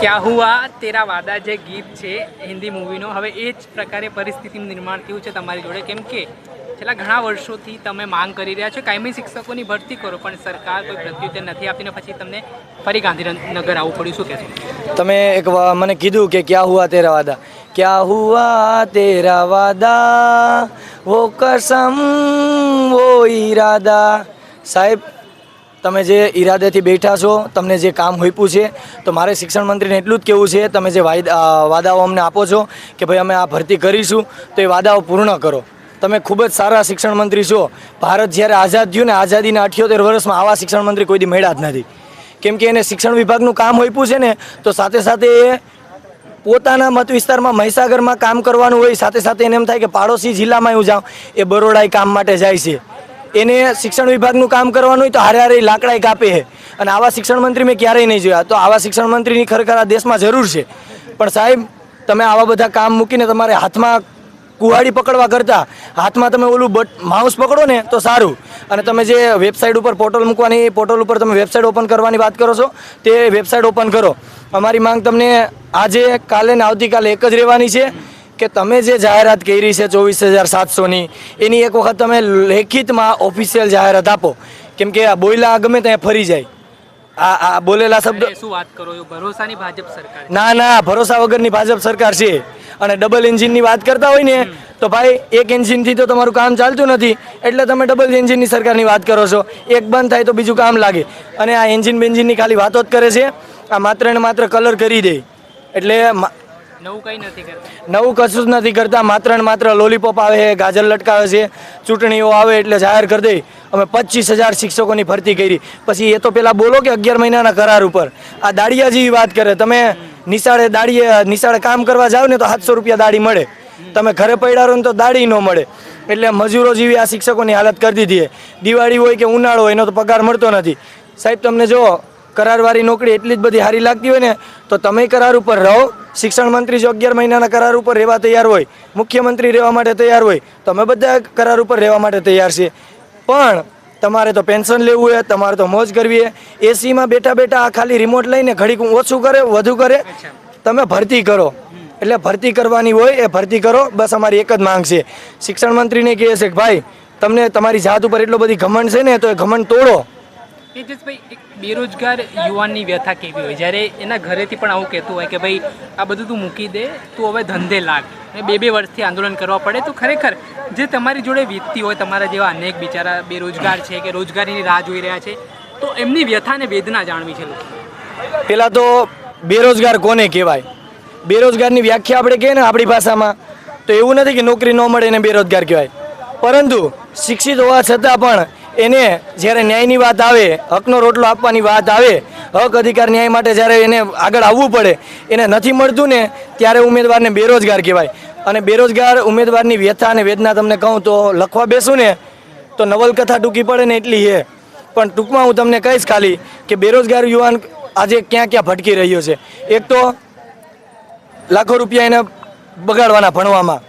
ક્યા હુઆ? તેરા વાદા જે ગીત છે, હિન્દી મૂવીનો, હવે એ જ પ્રકારે પરિસ્થિતિનું નિર્માણ થયું છે તમારી જોડે. કેમ કે છેલ્લા ઘણા વર્ષોથી તમે માંગ કરી રહ્યા છો, કાયમી શિક્ષકોની ભરતી કરો, પણ સરકાર કોઈ પ્રત્યુત્તર નથી આપીને પછી તમને ફરી ગાંધીનગર આવવું પડ્યું. શું કહેશો? તમે એક મને કીધું કે ક્યાં હુઆ તેરા વાદા? ક્યાં હુઆ તેરા વાદા? વો કસમ, વો ઈરાદા? સાહેબ તમે જે ઈરાદેથી બેઠા છો, તમને જે કામ હોઈપું છે, તો મારે શિક્ષણ મંત્રીને એટલું જ કહેવું છે, તમે જે વાદાઓ અમને આપો છો કે ભાઈ અમે આ ભરતી કરીશું, તો એ વાદાઓ પૂર્ણ કરો. તમે ખૂબ જ સારા શિક્ષણ મંત્રી છો. ભારત જ્યારે આઝાદ થયું ને આઝાદીના અઠ્યોતેર વર્ષમાં આવા શિક્ષણ મંત્રી કોઈ મળ્યા જ નથી. કેમ કે એને શિક્ષણ વિભાગનું કામ હોઈપ્યું છે ને, તો સાથે સાથે એ પોતાના મત વિસ્તારમાં મહીસાગરમાં કામ કરવાનું હોય, સાથે સાથે એને એમ થાય કે પાડોશી જિલ્લામાં હું જાઉં, એ બરોડાઈ કામ માટે જાય છે. એને શિક્ષણ વિભાગનું કામ કરવાનું હોય તો હારે હારે લાકડા કાપે છે. અને આવા શિક્ષણ મંત્રી મેં ક્યારેય નહીં જોયા. તો આવા શિક્ષણ મંત્રીની ખરેખર આ દેશમાં જરૂર છે. પણ સાહેબ, તમે આવા બધા કામ મૂકીને તમારે હાથમાં કુહાડી પકડવા કરતા, હાથમાં તમે ઓલું બટ, માઉસ પકડો ને તો સારું. અને તમે જે વેબસાઇટ ઉપર પોર્ટલ મૂકવાની, પોર્ટલ ઉપર તમે વેબસાઇટ ઓપન કરવાની વાત કરો છો, તે વેબસાઇટ ઓપન કરો. અમારી માંગ તમને આજે, કાલે ને આવતીકાલે એક જ રહેવાની છે. કે તમે જે જાહેરાત કરી છે ચોવીસ હજાર સાતસોની એની એક વખત તમે લેખિતમાં ઓફિશિયલ જાહેરાત આપો. કેમ કે આ બોયલા ગમે ત્યાં ફરી જાય. આ આ બોલેલા શબ્દ શું વાત કરો છો? ભરોસાની ભાજપ સરકાર ના ના ભરોસા વગરની ભાજપ સરકાર છે. અને ડબલ એન્જિનની વાત કરતા હોય ને તો ભાઈ એક એન્જિનથી તો તમારું કામ ચાલતું નથી. એટલે તમે ડબલ એન્જિનની સરકારની વાત કરો છો. એક બંધ થાય તો બીજું કામ લાગે. અને આ એન્જિન બેન્જિનની ખાલી વાતો જ કરે છે. આ માત્ર ને માત્ર કલર કરી દે. એટલે નવું કંઈ નથી નવું કશું જ નથી કરતા. માત્ર ને માત્ર લોલીપોપ આવે છે, ગાજર લટકાવે છે, ચૂંટણીઓ આવે એટલે જાહેર કરી દઈ. અમે પચીસ હજાર શિક્ષકોની ભરતી કરી. પછી એ તો પેલા બોલો કે અગિયાર મહિનાના કરાર ઉપર. આ દાડિયા જેવી વાત કરે. તમે નિશાળે દાડીએ નિશાળે કામ કરવા જાવ ને તો સાતસો રૂપિયા દાડી મળે. તમે ઘરે પડ્યા ને તો દાડી ન મળે. એટલે મજૂરો જેવી આ શિક્ષકોની હાલત કરી દીધી દિવાળી હોય કે ઉનાળો હોય, એનો તો પગાર મળતો નથી. સાહેબ, તમને જો કરારવાળી નોકરી એટલી જ બધી સારી લાગતી હોય ને, તો તમે કરાર ઉપર રહો. શિક્ષણ મંત્રી જો અગિયાર મહિનાના કરાર ઉપર રહેવા તૈયાર હોય, મુખ્યમંત્રી રહેવા માટે તૈયાર હોય, તો અમે બધા કરાર ઉપર રહેવા માટે તૈયાર છીએ. પણ તમારે તો પેન્શન લેવું હોય તમારે તો મોજ કરવી છે. એસીમાં બેઠા બેઠા આ ખાલી રિમોટ લઈને ઘડીક ઓછું કરે, વધુ કરે. તમે ભરતી કરો. એટલે ભરતી કરવાની હોય એ ભરતી કરો. બસ અમારી એક જ માંગ છે. શિક્ષણ મંત્રીને કહે છે કે ભાઈ, તમને તમારી જાત ઉપર એટલો બધી ઘમંડ છે ને, તો એ ઘમંડ તોડો. તેજસભાઈ, એક બેરોજગાર યુવાનની વ્યથા કેવી હોય? જ્યારે એના ઘરેથી પણ આવું કહેતું હોય કે ભાઈ, આ બધું તું મૂકી દે, તું હવે ધંધે લાગ. અને બે બે વર્ષથી આંદોલન કરવા પડે, તો ખરેખર જે તમારી જોડે વીતતી હોય, તમારા જેવા અનેક બિચારા બેરોજગાર છે કે રોજગારીની રાહ જોઈ રહ્યા છે, તો એમની વ્યથા અને વેદના જાણવી છે પહેલાં તો બેરોજગાર કોને કહેવાય? બેરોજગારની વ્યાખ્યા આપણે કહીએ ને આપણી ભાષામાં, તો એવું નથી કે નોકરી ન મળે એને બેરોજગાર કહેવાય. પરંતુ શિક્ષિત હોવા છતાં પણ એને જ્યારે ન્યાયની વાત આવે હકનો રોટલો આપવાની વાત આવે હક અધિકાર ન્યાય માટે જ્યારે એને આગળ આવવું પડે એને નથી મળતું ને ત્યારે ઉમેદવારને બેરોજગાર કહેવાય. અને બેરોજગાર ઉમેદવારની વ્યથા અને વેદના તમને કહું તો લખવા બેસું ને તો નવલકથા ટૂંકી પડે ને એટલી હે. પણ ટૂંકમાં હું તમને કહીશ ખાલી કે બેરોજગાર યુવાન આજે ક્યાં ક્યાં ભટકી રહ્યો છે. એક તો લાખો રૂપિયા એને બગાડવાના ભણવામાં.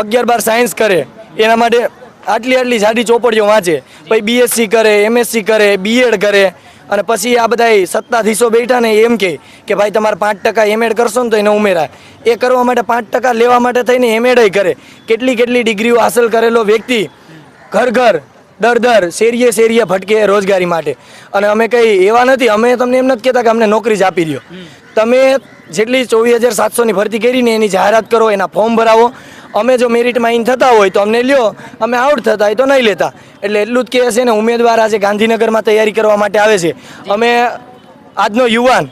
અગિયાર બાર સાયન્સ કરે. એના માટે આટલી આટલી જાડી ચોપડીઓ વાંચે. પછી બીએસસી કરે એમએસસી કરે બીએડ કરે. અને પછી આ બધા સત્તાધીશો બેઠા ને એમ કે કે ભાઈ તમારે પાંચ ટકા એમએડ કરશો ને તો એને ઉમેરાય. એ કરવા માટે પાંચ ટકા લેવા માટે થઈને એમએડ કરે. કેટલી કેટલી ડિગ્રીઓ હાંસલ કરેલો વ્યક્તિ ઘર ઘર દર દર શેરીએ શેરીએ ભટકે રોજગારી માટે. અને અમે કંઈ એવા નથી અમે તમને એમ નથી કહેતા કે અમને નોકરી જ આપી દો તમે જેટલી ચોવીસ હજાર સાતસોની ભરતી કરીને એની જાહેરાત કરો એના ફોર્મ ભરાવો અમે જો મેરિટમાં ઇન થતા હોય તો અમને લ્યો અમે આઉટ થતા હોય તો નહીં લેતા. એટલે એટલું જ કહે છે ને ઉમેદવાર આજે ગાંધીનગરમાં તૈયારી કરવા માટે આવે છે. અમે આજનો યુવાન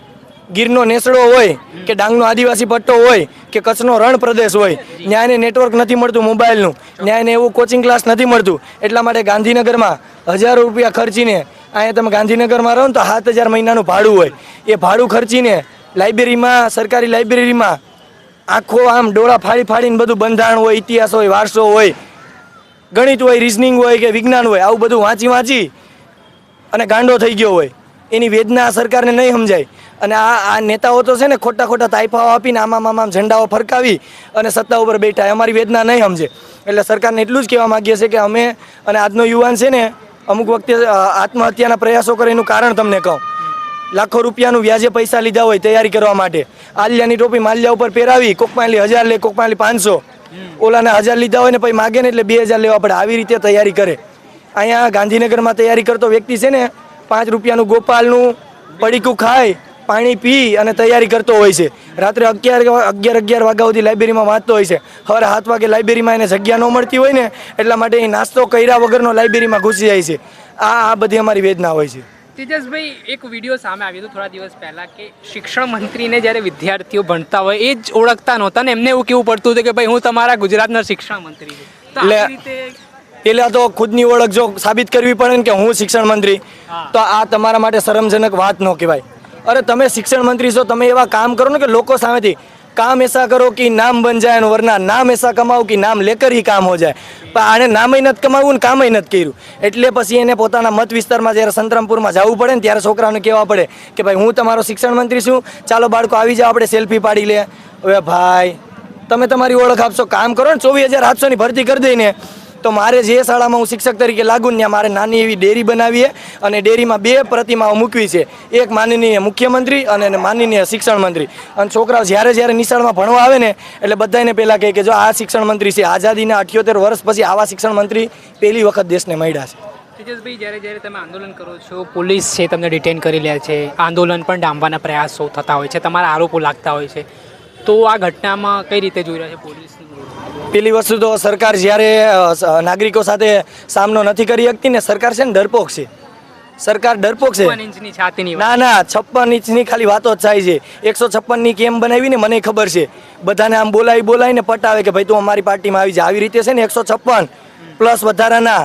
ગીરનો નેસડો હોય કે ડાંગનો આદિવાસી પટ્ટો હોય કે કચ્છનો રણ પ્રદેશ હોય ન્યાયને નેટવર્ક નથી મળતું મોબાઈલનું ન્યાયને એવું કોચિંગ ક્લાસ નથી મળતું. એટલા માટે ગાંધીનગરમાં હજારો રૂપિયા ખર્ચીને અહીંયા તમે ગાંધીનગરમાં રહો ને તો સાત હજાર મહિનાનું ભાડું હોય. એ ભાડું ખર્ચીને લાઇબ્રેરીમાં સરકારી લાઇબ્રેરીમાં આખો આમ ડોળા ફાડી ફાડીને બધું બંધારણ હોય, ઇતિહાસ હોય, વારસો હોય, ગણિત હોય રિઝનિંગ હોય કે વિજ્ઞાન હોય, આવું બધું વાંચી વાંચી અને ગાંડો થઈ ગયો હોય. એની વેદના સરકારને નહીં સમજાય. અને આ આ નેતાઓ તો છે ને ખોટા ખોટા તાઇફાઓ આપીને આમામ આમામ ઝંડાઓ ફરકાવી અને સત્તા ઉપર બેઠા અમારી વેદના નહીં સમજે. એટલે સરકારને એટલું જ કહેવા માગીએ છીએ કે અમે અને આજનો યુવાન છે ને અમુક વખતે આત્મહત્યાના પ્રયાસો કરે એનું કારણ તમને કહું. લાખો રૂપિયાનું વ્યાજે પૈસા લીધા હોય તૈયારી કરવા માટે. આલિયાની ટોપી માલિયા ઉપર પહેરાવી કોકમાલી હજાર લે કોકમાલી પાંચસો. ઓલાને હજાર લીધા હોય ને પછી માગે ને એટલે બે હજાર લેવા પડે. આવી રીતે તૈયારી કરે. અહીંયા ગાંધીનગરમાં તૈયારી કરતો વ્યક્તિ છે ને પાંચ રૂપિયાનું ગોપાલનું પડીકું ખાય પાણી પી અને તૈયારી કરતો હોય છે. રાત્રે અગિયાર અગિયાર અગિયાર વાગ્યા સુધી લાઇબ્રેરીમાં વાંચતો હોય છે. સવારે સાત વાગે લાઇબ્રેરીમાં એને જગ્યા ન મળતી હોય ને એટલા માટે એ નાસ્તો કર્યા વગરનો લાઇબ્રેરીમાં ઘૂસી જાય છે. આ આ બધી અમારી વેદના હોય છે. તેજસભાઈ એક વીડિયો સામે આવ્યો હતો થોડા દિવસ પહેલાં કે શિક્ષણ મંત્રીને જ્યારે વિદ્યાર્થીઓ ભણતા હોય એ જ ઓળખતા નહોતા ને એમને એવું કેવું પડતું હતું કે ભાઈ હું તમારા ગુજરાતના શિક્ષણ મંત્રી છું. એટલે- આવી તો ખુદની ઓળખ જો સાબિત કરવી પડે ને કે હું શિક્ષણ મંત્રી તો આ તમારા માટે શરમજનક વાત ન કહેવાય. અરે તમે શિક્ષણ મંત્રી છો તમે એવા કામ કરો ને કે લોકો સામેથી કામ એસા કરો કે નામ બન અને વરના નામ એસા કમાવું કે નામ લેકર ही કામ હો જાય. પણ આને નામય નથી કમાવું ને કામય નથી કર્યું. એટલે પછી એને પોતાના મત વિસ્તારમાં જ્યારે સંતરામપુરમાં જવું પડે ને ત્યારે છોકરાઓને કહેવા પડે કે ભાઈ હું તમારો શિક્ષણ મંત્રી છું, ચાલો બાળકો આવી જાઓ, આપણે સેલ્ફી પાડી લે. હવે ભાઈ, તમે તમારી ઓળખ આપશો, કામ કરો ને ચોવીસ હજાર આઠસોની ભરતી કરી દઈને. તો મારે જે શાળામાં હું શિક્ષક તરીકે લાગુ ત્યાં મારે નાની એવી ડેરી બનાવી છે અને ડેરીમાં બે પ્રતિમાઓ મૂકવી છે. એક માનનીય મુખ્યમંત્રી અને માનનીય શિક્ષણ મંત્રી. અને છોકરાઓ જ્યારે જ્યારે નિશાળમાં ભણવા આવે ને, એટલે બધાને પહેલાં કહે કે જો આ શિક્ષણ મંત્રી છે, આઝાદીના અઠ્યોતેર વર્ષ પછી આવા શિક્ષણ મંત્રી પહેલી વખત દેશને મળ્યા છે. તેજસભાઈ, જ્યારે જ્યારે તમે આંદોલન કરો છો, પોલીસ છે તમને ડિટેન કરી લે છે, આંદોલન પણ ડામવાના પ્રયાસો થતા હોય છે, તમારા આરોપો લાગતા હોય છે. તો આ ઘટનામાં કઈ રીતે જોઈ રહ્યા છે પોલીસનું? પેલી વસ્તુ તો સરકાર જ્યારે નાગરિકો સાથે સામનો નથી કરી શકતી ને સરકાર છે ને ડરપોક છે. સરકાર ડરપોક છે. ના ના છપ્પન ઇંચની ખાલી વાતો જ થાય છે. એકસો છપ્પનની કેમ બનાવી ને મને ખબર છે. બધાને આમ બોલાવી બોલાવીને પટાવે કે ભાઈ તું અમારી પાર્ટીમાં આવી જા. આવી રીતે છે ને એકસો છપ્પન પ્લસ વધારાના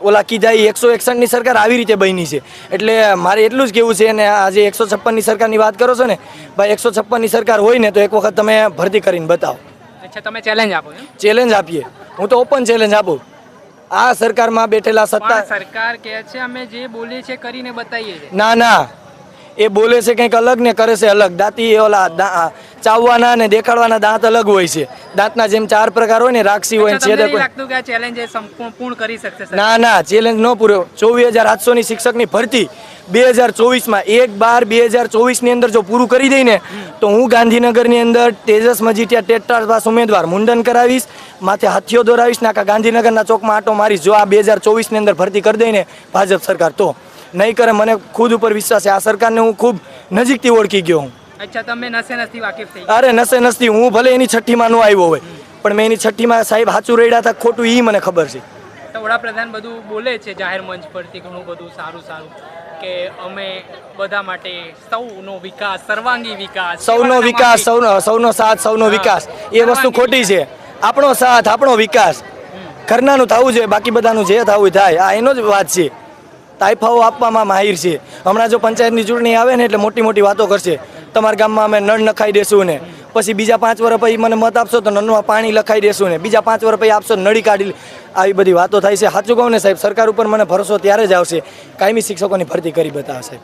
ઓલા કીધા એ એકસો એકસઠની સરકાર આવી રીતે બની છે. એટલે મારે એટલું જ કેવું છે ને આજે એકસો છપ્પનની સરકારની વાત કરો છો ને ભાઈ એકસો છપ્પનની સરકાર હોય ને તો એક વખત તમે ભરતી કરીને બતાવો. અચ્છા તમે ચેલેન્જ આપો ચેલેન્જ આપીએ. હું તો ઓપન ચેલેન્જ આપું. આ સરકારમાં બેઠેલા સત્તા સરકાર કહે છે અમે જે બોલીએ છે કરીને બતાવીએ છીએ. ના ના. એ બોલે છે કંઈક અલગ ને કરે છે અલગ. દાંતી ઓલા દા- ચાવવાના ને દેખાડવાના દાંત અલગ હોય છે. દાંતના જેમ ચાર પ્રકાર હોય ને રાક્ષી હોય ને એ સરકાર? ના ના ચેલેન્જ ન પૂર્યો. ચોવીસ હજાર આઠસોની શિક્ષકની ભરતી બે હજાર ચોવીસમાં. એક બાર બે હજાર ચોવીસની અંદર જો પૂરું કરી દઈને તો હું ગાંધીનગરની અંદર તેજસ મજીઠિયા ટેટ્ટા પાસ ઉમેદવાર મુંડન કરાવીશ માથે હાથીઓ દોરાવીશ ને આખા ગાંધીનગરના ચોકમાં આટો મારીશ. જો આ બે હજાર ચોવીસની અંદર ભરતી કરી દઈને ભાજપ સરકાર તો નહીં કરે મને ખુદ ઉપર વિશ્વાસ છે. આ સરકારને હું ખૂબ નજીકથી ઓળખી ગયો હું. અચ્છા તમે નસે નથી વાકેફ થઈ અરે નસે નસતી હું ભલે એની છઠ્ઠીમાં ન આવ્યો હોય પણ મેં એની છઠ્ઠીમાં સાહેબ સાચું રેડ્યા હતા ખોટું એ મને ખબર છે. તો વડાપ્રધાન બધું બોલે છે જાહેર મંચ પરથી ઘણું બધું સારું સારું કે અમે બધા માટે સૌનો વિકાસ સર્વાંગી વિકાસ સૌનો વિકાસ સૌનો સૌનો સાથ સૌનો વિકાસ. એ વસ્તુ ખોટી છે. આપણો સાથ આપણો વિકાસ. ઘરનાનું થવું જોઈએ બાકી બધાનું જે થવું થાય. આ એનો જ વાત છે. તાઇફાઓ આપવામાં માહિર છે. હમણાં જો પંચાયતની ચૂંટણી આવે ને એટલે મોટી મોટી વાતો કરશે. તમારા ગામમાં અમે નળ નખાઈ દેશું ને. પછી બીજા પાંચ વર્ષ પછી મને મત આપશો તો નળમાં પાણી લખાઈ દેશું ને. બીજા પાંચ વર્ષ પછી આપશો નળી કાઢી આવી બધી વાતો થાય છે. સાચું કહું ને સાહેબ સરકાર ઉપર મને ભરોસો ત્યારે જ આવશે. કાયમી શિક્ષકોની ભરતી કરી બતાવશે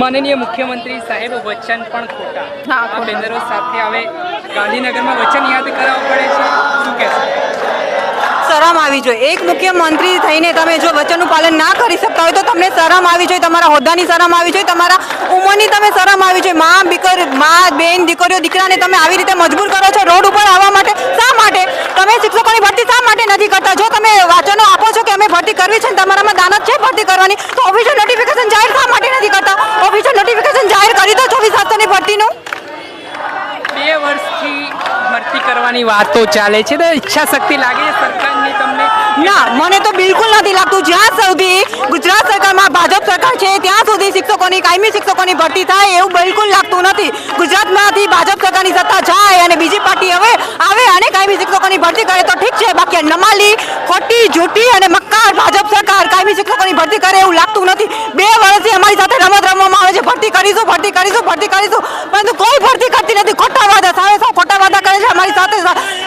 માનનીય મુખ્યમંત્રી સાહેબ વચન પણ ખોટા. હા, આ બેનરો સાથે આવે ગાંધીનગરમાં વચન યાદ કરાવવું પડે છે. શું કહેશો? શરમ આવી જોઈએ. એક મુખ્યમંત્રી થઈને તમે જો વચનનું પાલન ના કરી શકતા હોય તો તમને શરમ આવી જોઈએ, તમારા હોદ્દાની શરમ આવી જોઈએ, તમારા ઉંમરની તમે શરમ આવી જોઈએ. મા દીકર મા, બેન, દીકરીઓ, દીકરાને તમે આવી રીતે મજબૂર કરો છો રોડ ઉપર આવવા માટે? શા માટે? તમે શિક્ષકોની ભરતી શા માટે નથી કરતા? જો તમે વાચનો આપો છો કે અમે ભરતી કરવી છે તમારામાં દાનત છે ભરતી કરવાની, તો ઓફિશિયલ નોટિફિકેશન જાહેર શા માટે નથી કરતા? ઓફિશિયલ નોટિફિકેશન જાહેર કરી દો ચોવીસ સાતસોની ભરતીનું બે વર્ષથી ભરતી કરવાની વાતો ચાલે છે. તો ઈચ્છા શક્તિ લાગે છે સરકારની તમને? ના, મને તો બિલકુલ નથી લાગતું. જ્યાં સુધી ગુજરાત સરકારમાં ભાજપ સરકાર છે, ત્યાં સુધી શિક્ષકોની, કાયમી શિક્ષકોની ભરતી થાય એવું બિલકુલ લાગતું નથી. ગુજરાતમાંથી ભાજપ સરકારની સત્તા જાય અને બીજી પાર્ટી હવે આવે અને કાયમી શિક્ષકોની ભરતી કરે તો ઠીક છે. બાકી નમાલી, ખોટી, જૂઠી અને મક્કાર ભાજપ સરકાર કાયમી શિક્ષકોની ભરતી કરે એવું લાગતું નથી. બે વર્ષથી અમારી સાથે રમત રમવામાં આવે છે. ભરતી કરીશું ભરતી કરીશું ભરતી કરીશું. પરંતુ કોઈ ભરતી કરતી નથી. ખોટા વાદા, સાવે સાવ ખોટા વાદા કરે છે. અમારી સાથે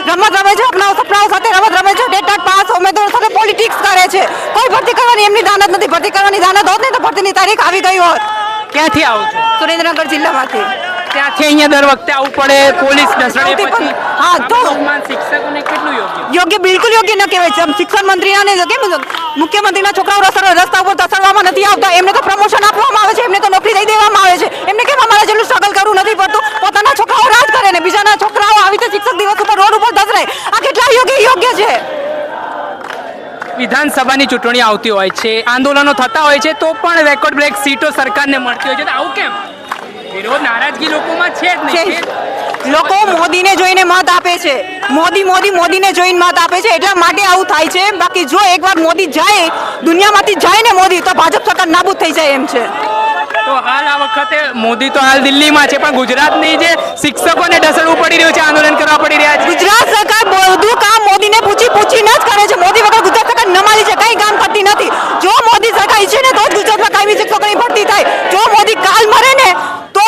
રમત રમે છે અપનાઓ સપનાઓ સાથે રમત રમે છે. ડેટા ઉમેદવારો સાથે પોલિટિક્સ કરે છે. કોઈ ભરતી કરવાની એમની દાનત નથી. ભરતી કરવાની દાનત હોત ને તો ભરતીની તારીખ આવી ગઈ હોત. ક્યાંથી આવો છો? સુરેન્દ્રનગર જિલ્લામાંથી. ત્યાંથી અહીંયા દર વખતે આવવું પડે પોલીસ નસડે પછી. હા, તો- શિક્ષકોને કેટલું યોગ્ય? યોગ્ય બિલકુલ યોગ્ય ન કહેવાય. છે શિક્ષણ મંત્રીને કેમ મુખ્યમંત્રીના છોકરાઓ રસ્તા રસ્તા ઉપર તસડવામાં નથી આવતા. એમને તો પ્રમોશન આપવામાં આવે છે. એમને તો નોકરી દઈ દેવામાં આવે છે. એમને કેમ અમારા જેટલું સ્ટ્રગલ કરવું નથી પડતું? પોતાના છોકરાઓ રાજ કરે ને બીજાના છોકરાઓ આવી રીતે શિક્ષક દિવસ ઉપર રોડ ઉપર ધસરાય આ કેટલા યોગ્ય યોગ્ય છે? વિધાનસભાની ચૂંટણી આવતી હોય છે આંદોલનો થતા હોય છે તો પણ રેકોર્ડ બ્રેક સીટો સરકારને મળતી હોય છે. તો આવું કેમ? વિરોધ નારાજગી લોકોમાં છે જ નહીં લોકો મોદીને જોઈને મત આપે છે. મોદી મોદી મોદીને જોઈને મત આપે છે. એટલા માટે આવું થાય છે. બાકી જો એકવાર મોદી જાય દુનિયામાંથી જાય ને મોદી તો ભાજપ સરકાર નાબૂદ થઈ જાય એમ છે. તો હાલ આ વખતે મોદી તો હાલ દિલ્હીમાં છે પણ ગુજરાતની જે શિક્ષકોને ઢસડવું પડી રહ્યું છે આંદોલન કરવા પડી રહ્યા છે. ગુજરાત સરકાર બધું કામ મોદીને પૂછી પૂછીને જ કરે છે. મોદી વગર ગુજરાત સરકાર નમાલી છે કઈ કામ કરતી નથી. જો મોદી સરકાર ઈચ્છે ને તો જ ગુજરાતમાં કાયમી શિક્ષકોની ભરતી થાય. જો મોદી કાલ મરે ને તો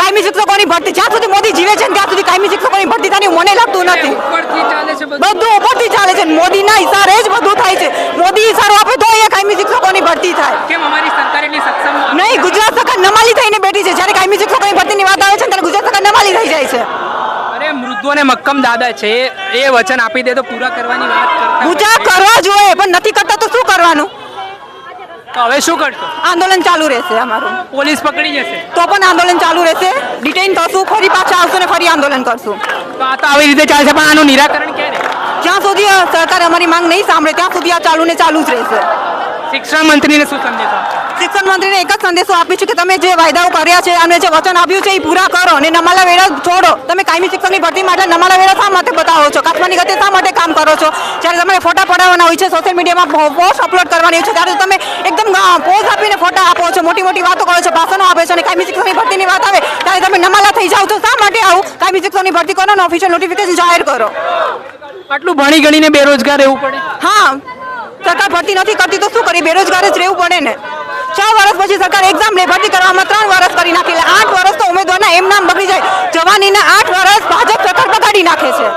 કાયમી શિક્ષકોની ભરતી. જ્યાં સુધી મોદી જીવે છે ત્યાં સુધી કાયમી શિક્ષકોની ભરતી થાય મને લાગતું નથી. ચાલે છે બધું? ઉપરથી ચાલે છે મોદીના ઇશારે જ બધું થાય છે. મોદી ઇશારો આપે તો અહીંયા કાયમી શિક્ષકોની ભરતી થાય કેમ અમારી સરકાર એટલી સક્ષમ નહીં ગુજરાત સરકાર નમાલી થઈને બેઠી છે જ્યારે કાયમી શિક્ષકોની ભરતીની વાત આવે છે ને ત્યારે ગુજરાત સરકાર નમાલી થઈ જાય છે અરે મૃદુ અને મક્કમ દાદા છે એ વચન આપી દે તો પૂરા કરવાની વાત કરતા પૂજા કરવા જોઈએ પણ નથી કરતા તો શું કરવાનું? હવે શું કરશો? આંદોલન ચાલુ રહેશે અમારું. પોલીસ પકડી જશે. તો પણ આંદોલન ચાલુ રહેશે. ડિટેઇન થશું ફરી પાછા આવશું ને ફરી આંદોલન કરશું. તો આ તો આવી રીતે ચાલશે પણ આનું નિરાકરણ ક્યારે? જ્યાં સુધી સરકાર અમારી માંગ નહીં સાંભળે ત્યાં સુધી આ ચાલુ ને ચાલુ જ રહેશે. શિક્ષણ મંત્રીને શું સંદેશો? શિક્ષણ મંત્રીને એક જ સંદેશો આપ્યો છે કે તમે જે વાયદાઓ કર્યા છે અને જે વચન આપ્યું છે એ પૂરા કરો અને નમાલા વેળા છોડો. તમે કાયમી શિક્ષણની ભરતી માટે નમાલા વેળા શા માટે બતાવો છો? કાચવાની ગતિ શા માટે કામ કરો છો? જ્યારે તમારે ફોટા પડાવવાના હોય છે સોશિયલ મીડિયામાં પોસ્ટ અપલોડ કરવાની હોય છે ત્યારે તમે એકદમ પોઝ આપીને ફોટા આપો છો મોટી મોટી વાતો કરો છો ભાષણો આપે છે અને કાયમી શિક્ષણની ભરતીની વાત આવે ત્યારે તમે નમાલા થઈ જાઓ છો. શા માટે આવું? કાયમી શિક્ષણની ભરતી કરો ને ઓફિશિયલ નોટિફિકેશન જાહેર કરો. આટલું ભણી ગણીને બેરોજગાર રહેવું પડે. હા. સરકાર ભરતી નથી કરતી તો શું કરી બેરોજગાર જ રહેવું પડે ને. છ વર્ષ પછી સરકાર એક્ઝામ લે ભરતી કરવામાં ત્રણ વર્ષ કરી નાખી એટલે આઠ વર્ષ તો ઉમેદવારના એમ નામ બગડી જાય. જવાનીના આઠ વર્ષ ભાજપ સરકાર બગાડી નાખે છે.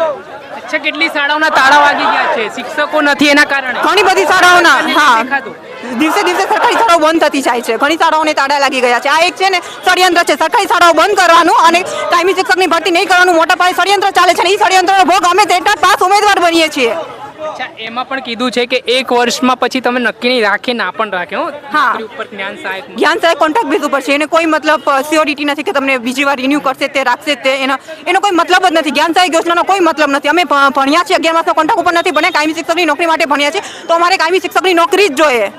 અચ્છા કેટલી શાળાઓના તાળા વાગી ગયા છે? શિક્ષકો નથી એના કારણે? ઘણી બધી શાળાઓના હા. દિવસે દિવસે સરકારી શાળાઓ બંધ થતી જાય છે. ઘણી શાળાઓને તાળા લાગી ગયા છે. આ એક છે ને ષડયંત્ર છે. સરકારી શાળાઓ બંધ કરવાનું અને કાયમી શિક્ષકની ભરતી નહીં કરવાનું મોટા પાયે ષડયંત્ર ચાલે છે ને એ ષડયંત્રનો ભોગ અમે તેટલા પાસ ઉમેદવાર બનીએ છીએ. અચ્છા એમાં પણ કીધું છે કે એક વર્ષમાં પછી તમે નક્કી નહીં રાખે ના પણ રાખે હો? હા. ઉપર જ્ઞાન સહાયક જ્ઞાન સાહેબ કોન્ટ્રાક્ટ બેઝ ઉપર છે. એને કોઈ મતલબ સ્યોરિટી નથી કે તમને બીજી વાર રિન્યુ કરશે તે રાખશે તે એનો એનો કોઈ મતલબ જ નથી. જ્ઞાન સાહેબ યોજનાનો કોઈ મતલબ નથી. અમે ભણ્યા છીએ અગિયાર માસનો કોન્ટ્રાક્ટ ઉપર નથી. ભણ્યા કાયમી શિક્ષકની નોકરી માટે ભણ્યા છે તો અમારે કાયમી શિક્ષકની નોકરી જ જોઈએ.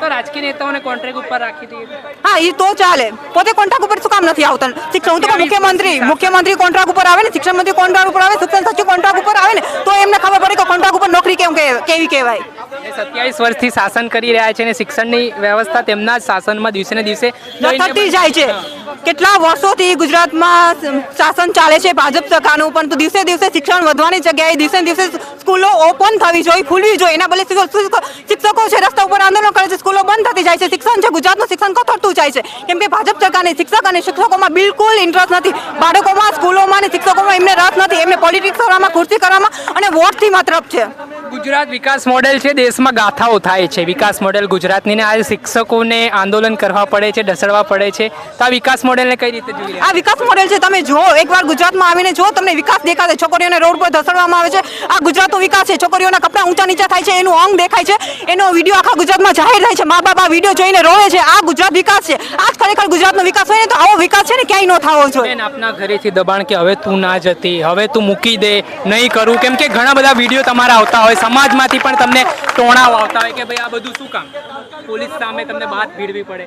તો રાજકીય નેતાઓને કોન્ટ્રાક્ટ ઉપર રાખી દઈએ. હા એ તો ચાલે. પોતે કોન્ટ્રાક્ટ ઉપર શું કામ નથી આવતા? શિક્ષણ હું તો મુખ્યમંત્રી મુખ્યમંત્રી કોન્ટ્રાક્ટ ઉપર આવે ને શિક્ષણ મંત્રી કોન્ટ્રાક્ટ ઉપર આવે શિક્ષણ સચિવ કોન્ટ્રાક્ટ ઉપર આવે ને તો એમને ખબર પડે કે કોન્ટ્રાક્ટ ઉપર નોકરી કેમ કેવી કહેવાય સત્યાવીસ વર્ષથી શાસન કરી રહ્યા છે અને શિક્ષણની વ્યવસ્થા તેમના જ શાસનમાં દિવસે ને દિવસે થતી જાય છે. કેટલા વર્ષોથી ગુજરાતમાં શાસન ચાલે છે ભાજપ સરકારનું પણ દિવસે દિવસે શિક્ષણ વધવાની જગ્યાએ દિવસે દિવસે સ્કૂલો ઓપન થવી જોઈએ ખુલવી જોઈએ. એના બદલે શિક્ષકો શિક્ષકો છે રસ્તા ઉપર આંદોલન કરે છે સ્કૂલો બંધ થતી જાય છે. શિક્ષણ છે ગુજરાતનું શિક્ષણ કથળતું જાય છે. કેમ કે ભાજપ સરકારને શિક્ષક અને શિક્ષકોમાં બિલકુલ ઇન્ટરેસ્ટ નથી. બાળકોમાં સ્કૂલોમાં અને શિક્ષકોમાં એમને રસ નથી. એમને પોલિટિક્સ કરવામાં ખુરશી કરવામાં અને વોટથી મતલબ છે. ગુજરાત વિકાસ મોડેલ છે દેશમાં ગાથાઓ થાય છે. વિકાસ મોડેલ ગુજરાતની ને આજે શિક્ષકોને આંદોલન કરવા પડે છે ઢસડવા પડે છે. તો આ વિકાસ મોડેલને કઈ રીતે જોઈએ આ વિકાસ મોડેલ છે તમે જો એકવાર ગુજરાતમાં આવીને જો તમને વિકાસ દેખાશે. છોકરીઓને રોડ પર ધસડવામાં આવે છે. આ ગુજરાતનો વિકાસ છે છોકરીઓના કપડાં ઊંચા નીચા થાય છે એનું અંગ દેખાય છે એનો વીડિયો આખા ગુજરાતમાં જાહેર થાય છે. મા બાપ આ વીડિયો જોઈને રોવે છે આ ગુજરાત વિકાસ છે. આ જ ખરેખર ગુજરાતનો વિકાસ હોય ને તો આવો વિકાસ છે ને ક્યાંય ન થવો જોઈએ. આપના ઘરેથી દબાણ કે હવે તું ના જતી હવે તું મૂકી દે નહીં કરું કેમ કે ઘણા બધા વીડિયો તમારા આવતા હોય સમાજમાંથી પણ તમને ટોણાઓ આવતા હોય કે ભાઈ આ બધું શું કામ? પોલીસ સામે તમને બાત ભીડવી પડે.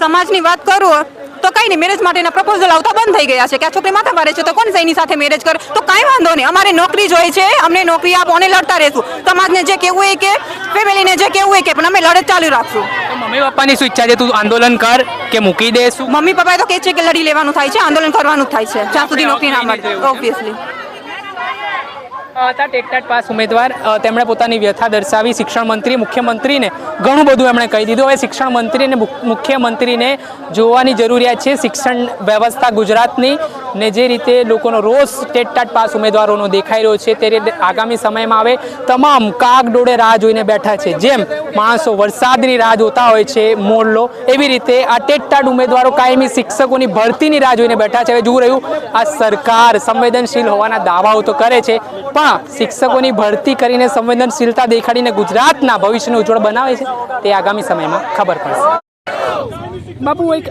સમાજની વાત કરું તો કઈ નહીં મેરેજ માટેના પ્રપોઝલ આવતા બંધ થઈ ગયા છે કે આ છોકરી માથા મારે છે તો કોણ સૈની સાથે મેરેજ કરે? તો કાંઈ વાંધો નહીં અમારે નોકરી જોઈએ છે અમને નોકરી આપો અને લડતા રહેશું. સમાજને જે કેવું હોય કે ફેમિલીને જે કેવું હોય કે પણ અમે લડત ચાલુ રાખશું. મમ્મી પપ્પાની શું ઈચ્છા છે? તું આંદોલન કર કે મૂકી દે શું? મમ્મી પપ્પાએ તો કહે છે કે લડી લેવાનું થાય છે આંદોલન કરવાનું થાય છે જ્યાં સુધી નોકરી ના મળે ઓબ્વિયસલી હતા ટેકટાટ પાસ ઉમેદવાર. તેમણે પોતાની વ્યથા દર્શાવી શિક્ષણ મંત્રી, મુખ્યમંત્રીને ઘણું બધું એમણે કહી દીધું. હવે શિક્ષણ મંત્રી અને મુખ્યમંત્રીને જોવાની જરૂરિયાત છે. શિક્ષણ વ્યવસ્થા ગુજરાતની ને જે રીતે લોકોનો રોષ ટેટટાટ પાસ ઉમેદવારોનો દેખાઈ રહ્યો છે તે રીતે આગામી સમયમાં હવે તમામ કાગડોળે રાહ જોઈને બેઠા છે. જેમ માણસો વરસાદની રાહ જોતા હોય છે મોરલો એવી રીતે આ ટેટટાટ ઉમેદવારો કાયમી શિક્ષકોની ભરતીની રાહ જોઈને બેઠા છે. હવે જોવું રહ્યું આ સરકાર સંવેદનશીલ હોવાના દાવાઓ તો કરે છે પણ શિક્ષકોની ભરતી કરીને સંવેદનશીલતા દેખાડીને ગુજરાતના ભવિષ્યને ઉજ્જવળ બનાવે છે તે આગામી સમયમાં ખબર પડશે. બાપુ એક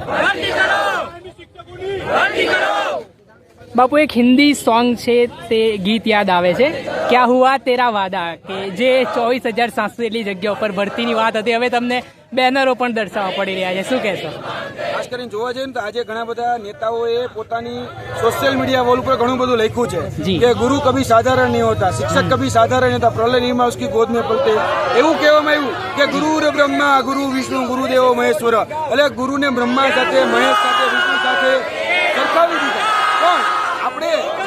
બાપુ એક હિન્દી સોંગ છે તે ગીત યાદ આવે છે. ક્યા હુઆ તેરા વાદા? કે જે ચોવીસ હજાર સાતસો એટલી જગ્યા ઉપર ભરતીની વાત હતી. હવે તમને બેનરો પણ દર્શાવવા પડી રહ્યા છે. શું કહેશો? ખાસ કરીને જોવા જઈએ તો આજે ઘણા બધા નેતાઓએ પોતાની સોશિયલ મીડિયા વોલ ઉપર ઘણું બધું લખ્યું છે. કે ગુરુ કભી સાધારણ નહીં હોતા શિક્ષક કભી સાધારણ નહીં હોતા. પ્રલય નિર્મા ઉસકી ગોદ મેં પલતે. એવું કહેવામાં આવ્યું કે ગુરુ બ્રહ્મા ગુરુ વિષ્ણુ ગુરુદેવો મહેશ્વર. એટલે ગુરુને બ્રહ્મા સાથે મહેશ સાથે વિષ્ણુ સાથે સરખાવી દીધા. પણ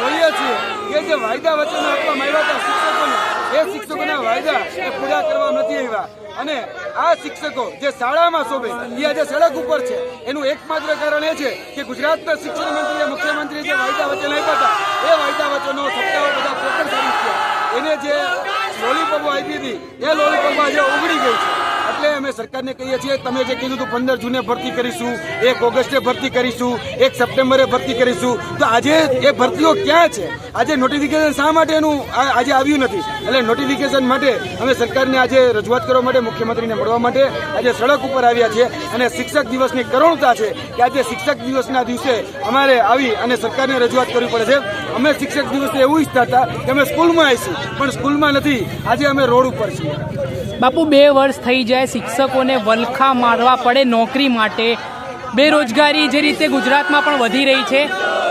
જોઈએ છીએ કે જે વાયદા વચનો આપવામાં આવ્યા હતા શિક્ષકોને, એ શિક્ષકોના વાયદા એ પૂરા કરવા નથી આવ્યા. અને આ શિક્ષકો જે શાળામાં શોભે, એ આજે સડક ઉપર છે. એનું એકમાત્ર કારણ એ છે કે ગુજરાતના શિક્ષણ મંત્રીએ, મુખ્યમંત્રીએ જે વાયદા વચન આપ્યા હતા, એ વાયદા વચનો સત્તાઓ બધા પોતે કરી છે એને જે લોલીપોપો આપી હતી, એ લોલીપોપો આજે ઉગડી ગઈ છે. એટલે અમે સરકારને કહીએ છીએ, તમે જે કીધું હતું પંદર જૂને ભરતી કરીશું, એક ઓગસ્ટે ભરતી કરીશું, એક સપ્ટેમ્બરે ભરતી કરીશું, તો આજે એ ભરતીઓ ક્યાં છે? આજે નોટિફિકેશન શા માટે એનું આજે આવ્યું નથી? એટલે નોટિફિકેશન માટે અમે સરકારને આજે રજૂઆત કરવા માટે, મુખ્યમંત્રીને મળવા માટે આજે સડક ઉપર આવ્યા છે અને શિક્ષક દિવસની કરુણતા છે કે આજે શિક્ષક દિવસના દિવસે અમારે આવી અને સરકારને રજૂઆત કરવી પડે છે. અમે શિક્ષક દિવસે એવું ઈચ્છતા હતા કે અમે સ્કૂલમાં આવીશું, પણ સ્કૂલમાં નથી. આજે અમે રોડ ઉપર છીએ. બાપુ, બે વર્ષ થઈ જાય, શિક્ષકોને વલખા મારવા પડે નોકરી માટે. બેરોજગારી જે રીતે ગુજરાતમાં પણ વધી રહી છે,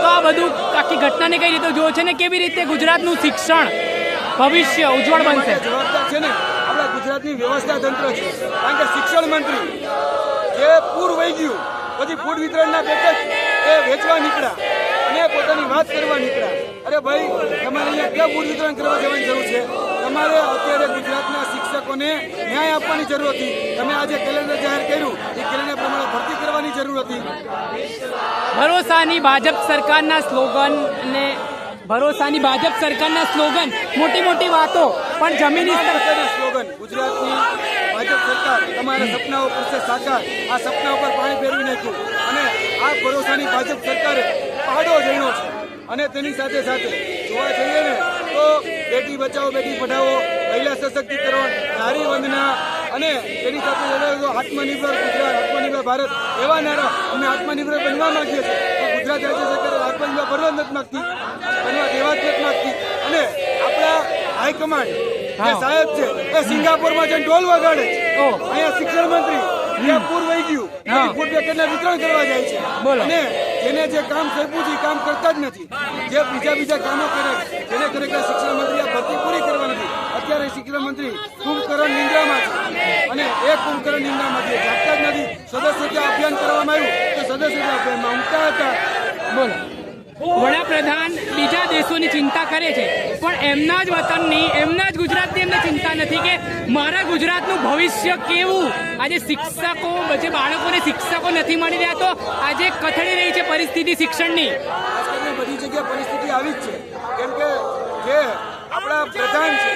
તો આ બધું આખી ઘટનાને કઈ રીતે જોવો છે ને કેવી રીતે ગુજરાતનું શિક્ષણ, ભવિષ્ય ઉજ્જવળ બનશે? છે ને, આપણા ગુજરાતની વ્યવસ્થા તંત્ર છે. કારણ કે શિક્ષણ મંત્રી જે પૂર વહી ગયું, પછી ફૂડ વિતરણના પેકેજ એ વેચવા નીકળ્યા અને પોતાની વાત કરવા નીકળ્યા. અરે ભાઈ, તમારે અહીંયા ક્યાં ફૂડ વિતરણ કરવા જવાની જરૂર છે? તમારે અત્યારે ગુજરાતના શિક્ષકોને ન્યાય આપવાની જરૂર હતી. તમે આજે કેલેન્ડર જાહેર કર્યું. એ કેલેન્ડર પ્રમાણે ભરતી કરવાની જરૂર હતી. ભરોસાની ભાજપ સરકારના સ્લોગન અને ભરોસાની ભાજપ સરકારના સ્લોગન મોટી મોટી વાતો પણ જમીની સ્લોગન. ગુજરાતની ભાજપ સરકાર તમારા સપનાઓ કરશે સાકાર આ સપના ઉપર પાણી ફેરવી નાખ્યું. અને આ ભરોસાની ભાજપ સરકારે પાડો જણ્યો છે. અને તેની સાથે સાથે જોવા જઈએ ને તો બેટી બચાવો બેટી પઢાવો મહિલા સશક્તિકરણ નારી વંદના અને તેની સાથે આત્મનિર્ભર ગુજરાત આત્મનિર્ભર ભારત એવા નારા અમે આત્મનિર્ભર બનવા માંગીએ છીએ. ગુજરાત રાજ્ય સરકાર આત્મનિર્ભર બનવા નથી માગતી બનવા દેવા જ નથી માંગતી. અને આપણા હાઈકમાન્ડ જે સાહેબ છે એ સિંગાપોરમાં જઈને ઢોલ વગાડે છે. અહીંયા શિક્ષણ મંત્રી ત્યાં પૂર વહી ગયું ફૂડ પેકેટના વિતરણ કરવા જાય છે. અને જેને જે કામ સોંપ્યું છે એ કામ કરતા જ નથી. જે બીજા બીજા કામો કરે જેને ખરેખર શિક્ષણ મંત્રી આ ભરતી પૂરી કરવા નથી. અત્યારે શિક્ષણ મંત્રી કુંભકરણ નિંદ્રામાં છે. અને એ કુંભકરણ નિંદ્રામાં છે જાગતા જ નથી. સદસ્યતા અભિયાન કરવામાં આવ્યું તો સદસ્યતા અભિયાનમાં ઉમટા હતા. બોલો. વડાપ્રધાન બીજા દેશોની ચિંતા કરે છે પણ એમના જ વતનની એમના જ ગુજરાતની એમને ચિંતા નથી કે મારા ગુજરાતનું ભવિષ્ય કેવું? આજે શિક્ષકો જે બાળકોને શિક્ષકો નથી મળી રહ્યા તો આજે કથળી રહી છે પરિસ્થિતિ શિક્ષણની. બધી જગ્યાએ પરિસ્થિતિ આવી જ છે. કેમ કે જે આપણા પ્રધાન છે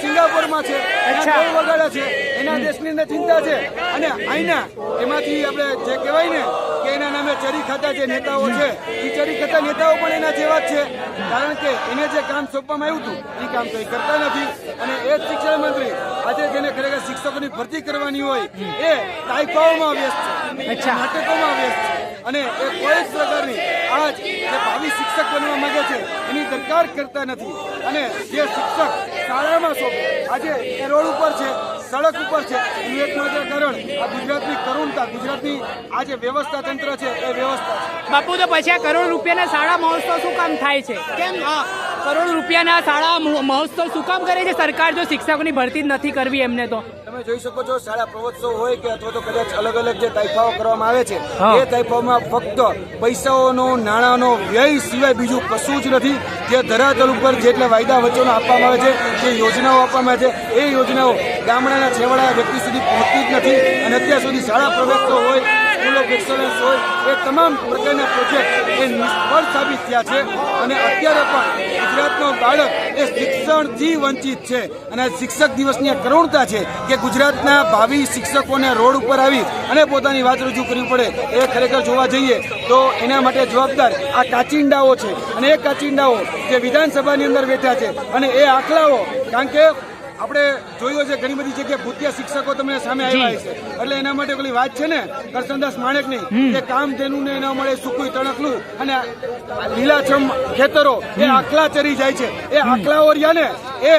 સિંગાપોરમાં છે. એના વગાડે છે. એના દેશની અંદર ચિંતા છે. અને અહીંના એમાંથી આપણે જે કહેવાય ને કે એના નામે ચરી ખાતા જે નેતાઓ છે એ ચરી ખાતા નેતાઓ પણ એના જેવા જ છે. કારણ કે એને જે કામ સોંપવામાં આવ્યું હતું એ કામ કંઈ કરતા નથી. અને એ જ શિક્ષણ મંત્રી આજે જેને ખરેખર શિક્ષકોની ભરતી કરવાની હોય એ તાઇફાઓમાં વ્યસ્ત છે. નાટકોમાં વ્યસ્ત છે. અને એ કોઈ જ પ્રકારની આજ જે ભાવિ શિક્ષક બનવા માંગે છે એની દરકાર કરતા નથી. અને જે શિક્ષક શાળામાં શોભે આજે એ રોડ ઉપર છે, સડક ઉપર છે. એનું જે કારણ, આ ગુજરાતની કરુણતા, ગુજરાતની આ જે વ્યવસ્થા તંત્ર છે, એ વ્યવસ્થા છે. બાપુ, તો પછી આ કરોડ રૂપિયાના શાળા મહોત્સવ શું કામ થાય છે? કેમ? આ કરોડ રૂપિયાના શાળા મહો- મહોત્સવ શું કામ કરે છે? સરકાર જો શિક્ષકોની ભરતી જ નથી કરવી એમને તો. તમે જોઈ શકો છો શાળા પ્રવોત્સવ હોય કે અથવા તો કદાચ અલગ અલગ જે તાઇફાઓ કરવામાં આવે છે એ તાઇફાઓમાં ફક્ત પૈસાઓનો નાણાંનો વ્યય સિવાય બીજું કશું જ નથી. જે ધરાતલ ઉપર જેટલા વાયદા વચનો આપવામાં આવે છે જે યોજનાઓ આપવામાં આવે છે એ યોજનાઓ ગામડાના છેવાડા વ્યક્તિ સુધી પહોંચતી જ નથી. અને અત્યાર સુધી શાળા પ્રવેશો હોય સ્કૂલ એક્સલન્સ હોય એ તમામ પ્રકારના પ્રોજેક્ટ એ નિષ્ફળ સાબિત થયા છે અને અત્યારે પણ ગુજરાતનો બાળક એ શિક્ષણથી વંચિત છે. અને શિક્ષક દિવસની કરુણતા છે કે ગુજરાતના ભાવિ શિક્ષકોને રોડ ઉપર આવી અને પોતાની વાત રજૂ કરવી પડે એ ખરેખર જોવા જઈએ તો એના માટે જવાબદાર આ કાચિંડાઓ છે. અને એ કાચિંડાઓ જે વિધાનસભાની અંદર બેઠા છે અને એ આખલાઓ કારણ કે આપણે જોયું છે ઘણી બધી જગ્યાએ ભૂતિયા શિક્ષકો તમને સામે આવ્યા છે એટલે એના માટે પેલી વાત છે ને કરસનદાસ માણેકની કે કામ તેનું ને એના મળે સુકુઈ તણકલું અને લીલાછમ ખેતરો એ આખલા ચરી જાય છે. એ આખલાઓ રહ્યા ને એ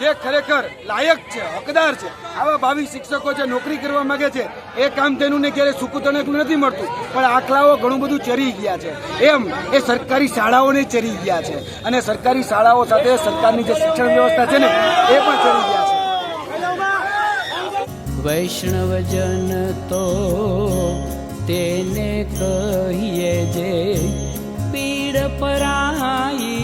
જે ખરેખર લાયક છે, હકદાર છે. આવા ભાવિ શિક્ષકો જે નોકરી કરવા માંગે છે, એ કામ તેનું ને ક્યારે સુકૂતને નથી મળતું. પણ આખલાઓ ઘણું બધું ચરી ગયા છે. એમ, એ સરકારી શાળાઓને ચરી ગયા છે. અને સરકારી શાળાઓ સાથે સરકારની જે શિક્ષણ વ્યવસ્થા છે ને, એ પણ ચરી ગયા છે. વૈષ્ણવજન તો તેને કહીએ જે પીડ પરાઈ